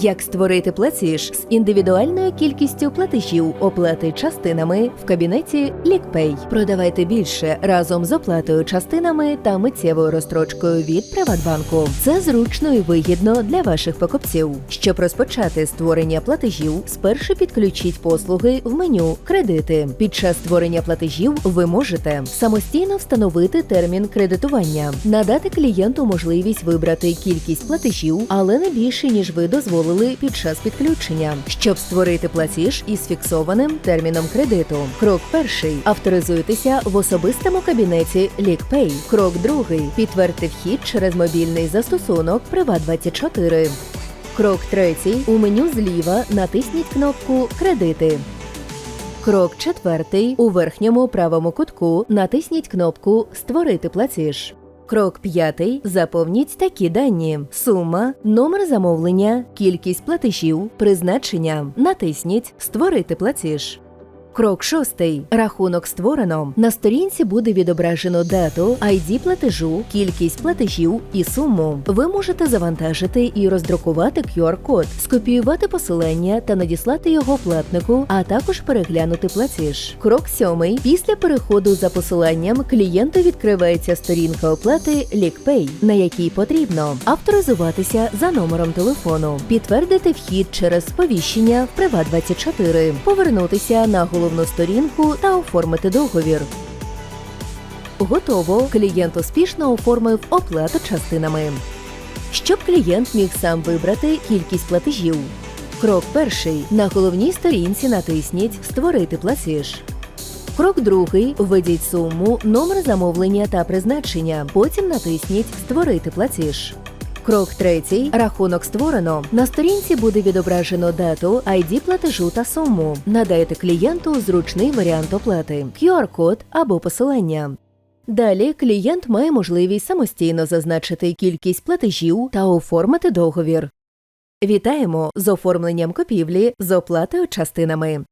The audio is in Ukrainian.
Як створити платіж з індивідуальною кількістю платежів оплати частинами в кабінеті Лікпей. Продавайте більше разом з оплатою частинами та миттєвою розстрочкою від Приватбанку. Це зручно і вигідно для ваших покупців. Щоб розпочати створення платежів, спершу підключіть послуги в меню Кредити. Під час створення платежів ви можете самостійно встановити термін кредитування, надати клієнту можливість вибрати кількість платежів, але не більше ніж ви дозволили під час підключення, щоб створити платіж із фіксованим терміном кредиту. Крок перший авторизуйтеся в особистому кабінеті LeakPay. Крок другий підтвердьте вхід через мобільний застосунок Приват24. Крок третій у меню зліва натисніть кнопку Кредити. Крок четвертий у верхньому правому кутку натисніть кнопку Створити платіж. Крок п'ятий заповніть такі дані: сума, номер замовлення, кількість платежів, призначення. Натисніть Створити платіж. Крок шостий. Рахунок створено. На сторінці буде відображено дату, ID платежу, кількість платежів і суму. Ви можете завантажити і роздрукувати QR-код, скопіювати посилання та надіслати його платнику, а також переглянути платіж. Крок сьомий. Після переходу за посиланням клієнту відкривається сторінка оплати LeakPay, на якій потрібно авторизуватися за номером телефону, підтвердити вхід через сповіщення в Приват24, повернутися на головну сторінку та оформити договір. Готово. Клієнт успішно оформив оплату частинами. Щоб клієнт міг сам вибрати кількість платежів. Крок перший. На головній сторінці натисніть Створити платіж. Крок другий. Введіть суму, номер замовлення та призначення. Потім натисніть Створити платіж. Крок третій. Рахунок створено. На сторінці буде відображено дату, ID платежу та суму. Надайте клієнту зручний варіант оплати, QR-код або посилання. Далі клієнт має можливість самостійно зазначити кількість платежів та оформити договір. Вітаємо з оформленням купівлі з оплатою частинами.